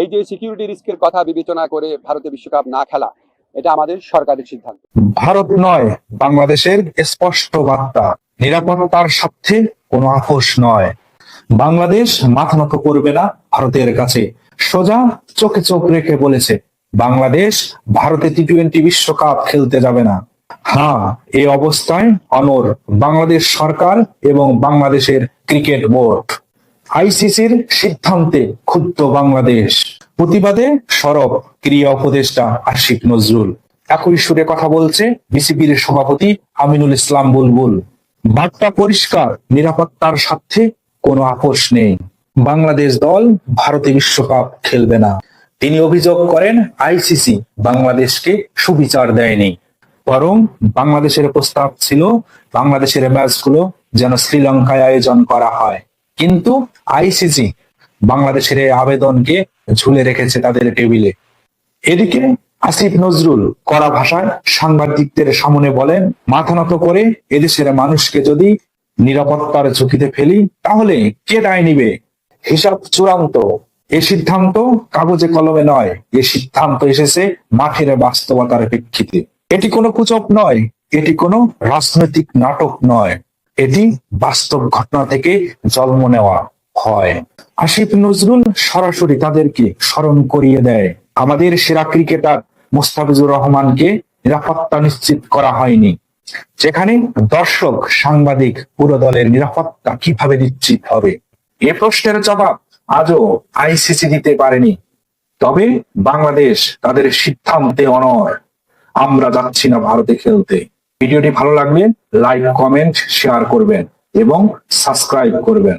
এই যে সিকিউরিটি রিস্কের কথা বিবেচনা করে ভারতে বিশ্বকাপ না খেলা, এটা আমাদের সরকারের সিদ্ধান্ত। ভারত নয়, বাংলাদেশের স্পষ্ট বার্তা, নিরাপত্তার স্বার্থে কোনো আপোষ নয়। বাংলাদেশ মাথা নত করবে না ভারতের কাছে, সোজা চোখে চোখ রেখে বলেছে, বাংলাদেশ ভারতে টি টোয়েন্টি বিশ্বকাপ খেলতে যাবে না। হ্যাঁ এই অবস্থায় অনর বাংলাদেশ সরকার এবং বাংলাদেশের ক্রিকেট বোর্ড। আইসিসির সিদ্ধান্তে ক্ষুব্ধ বাংলাদেশ। প্রতিবাদে সরব ক্রিয়া উপদেষ্টা আশিক নজরুল। একই সুরে কথা বলছে বিসিবির সভাপতি আমিনুল ইসলাম বুলবুল। বার্তা পরিষ্কার, নিরাপত্তার স্বার্থে কোনো আপোষ নেই। বাংলাদেশ দল ভারতে বিশ্বকাপ খেলবে না। তিনি অভিযোগ করেন আইসিসি বাংলাদেশকে সুবিচার দেয়নি। বরং বাংলাদেশের প্রস্তাব ছিল, বাংলাদেশের ম্যাচগুলো যেন শ্রীলঙ্কায় আয়োজন করা হয়। কিন্তু আইসিসি বাংলাদেশের এই আবেদনকে ঝুলে রেখেছে তাদের টেবিলে। এদিকে আসিফ নজরুল কড়া ভাষায় সাংবাদিকদের সামনে বলেন, মাথা নত করে এদেশের মানুষকে যদি নিরাপত্তার ঝুঁকিতে ফেলি, তাহলে কে দায় নিবে? হিসাব চূড়ান্ত। এ সিদ্ধান্ত কাগজে কলমে নয়, এ সিদ্ধান্ত এসেছে মাঠের বাস্তবতার প্রেক্ষিতে। এটি কোনো কুচক নয়, এটি কোনো রাজনৈতিক নাটক নয়। এটি বাস্তব ঘটনা থেকে জন্ম নেওয়া। হয়। আসিফ নজরুল সরাসরি তাদেরকে স্মরণ করিয়ে দেয়। আমাদের সেরা ক্রিকেটার মোস্তাফিজুর রহমানকে নিরাপত্তা নিশ্চিত করা হয়নি। যেখানে দর্শক, সাংবাদিক পুরো দলের নিরাপত্তা কীভাবে নিশ্চিত হবে? এ প্রশ্নের জবাব আজও আইসিসি দিতে পারেনি। তবে বাংলাদেশ তাদের সিদ্ধান্তে অনর আমরা যাচ্ছি না ভারতে খেলতে। ভিডিওটি ভালো লাগলে লাইক, কমেন্ট, শেয়ার করবেন এবং সাবস্ক্রাইব করবেন।